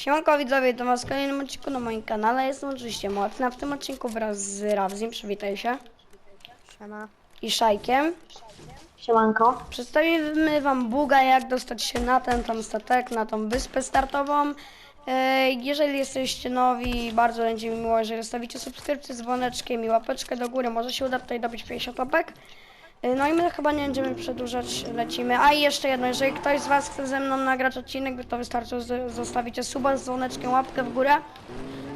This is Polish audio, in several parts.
Siemanko widzowie, to was w kolejnym odcinku na moim kanale. Jestem oczywiście Mocna. W tym odcinku wraz z Rawzim, przywitaj się, Siema. i Szajkiem. Siemanko. Przedstawimy wam buga, jak dostać się na ten tam statek, na tą wyspę startową. E, Jeżeli jesteście nowi, bardzo będzie mi miło, jeżeli zostawicie subskrypcję z dzwoneczkiem i łapeczkę do góry. Może się uda tutaj dobić 50 łapek. E, No i my chyba nie będziemy przedłużać, lecimy. A i jeszcze jedno, jeżeli ktoś z was chce ze mną nagrać odcinek, to wystarczy zostawicie suba z dzwoneczkiem, łapkę w górę.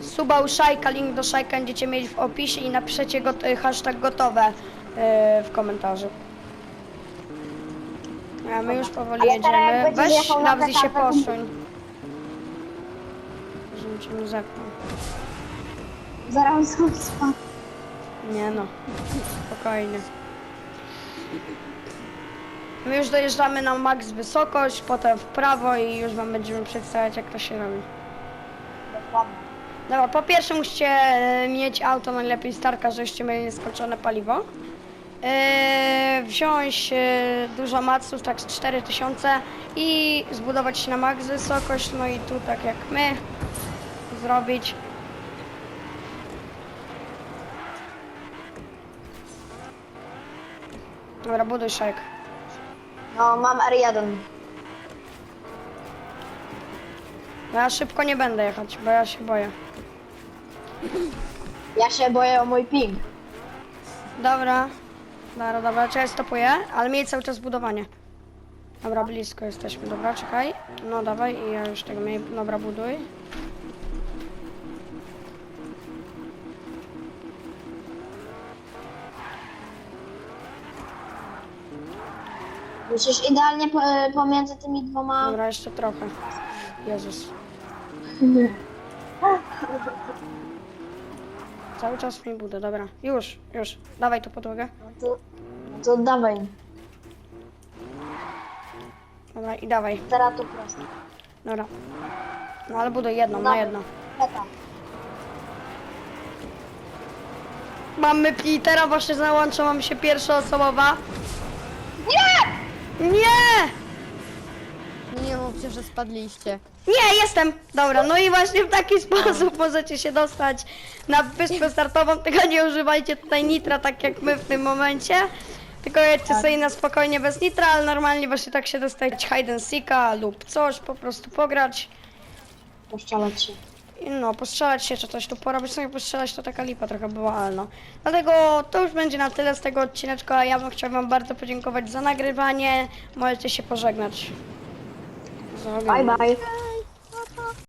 Suba u Szajka, link do Szajka będziecie mieli w opisie i napiszecie got- hashtag gotowe e, w komentarzu. A my już powoli jedziemy. Weź Nawzy się posuń. Żebym cię nie zepnął. Zaraz spadł. Nie no, spokojnie. My już dojeżdżamy na max wysokość, potem w prawo i już wam będziemy przedstawiać jak to się robi. Dokładnie. Dobra, po pierwsze musicie e, mieć auto najlepiej starka, żebyście mieli nieskończone paliwo. E, wziąć e, dużo maców, tak z 4000 i zbudować się na max wysokość, no i tu tak jak my zrobić. Dobra, buduj szajk. No, mam R1. No ja szybko nie będę jechać, bo ja się boję. Ja się boję o mój ping. Dobra, dobra, dobra, czekaj, stopuję, ale miej cały czas budowanie. Dobra, blisko jesteśmy, dobra, czekaj. No dawaj i ja już tego miej, dobra, buduj. Musisz idealnie po, pomiędzy tymi dwoma... Dobra, jeszcze trochę. Jezus. Cały czas mi budę, dobra. Już, już. Dawaj tu podłogę. No to, no to dawaj. Dobra, i dawaj. Teraz tu prosto. Dobra. No ale buduj jedną, na jedno. Meta. Mamy Petera, właśnie załącza mam się pierwszoosobowa. Nie! Nie! Nie mówcie, że spadliście. Nie, jestem! Dobra, no i właśnie w taki sposób możecie się dostać na wyspę startową, tylko nie używajcie tutaj nitra tak jak my w tym momencie. Tylko jedźcie sobie na spokojnie bez nitra, ale normalnie właśnie tak się dostać hide and seeka lub coś, po prostu pograć. Poszczelać się. I no, postrzelać się czy coś tu porobić, sobie postrzelać to taka lipa trochę była, ale no. Dlatego to już będzie na tyle z tego odcineczka, ja bym chciał wam bardzo podziękować za nagrywanie. Możecie się pożegnać. Bye bye.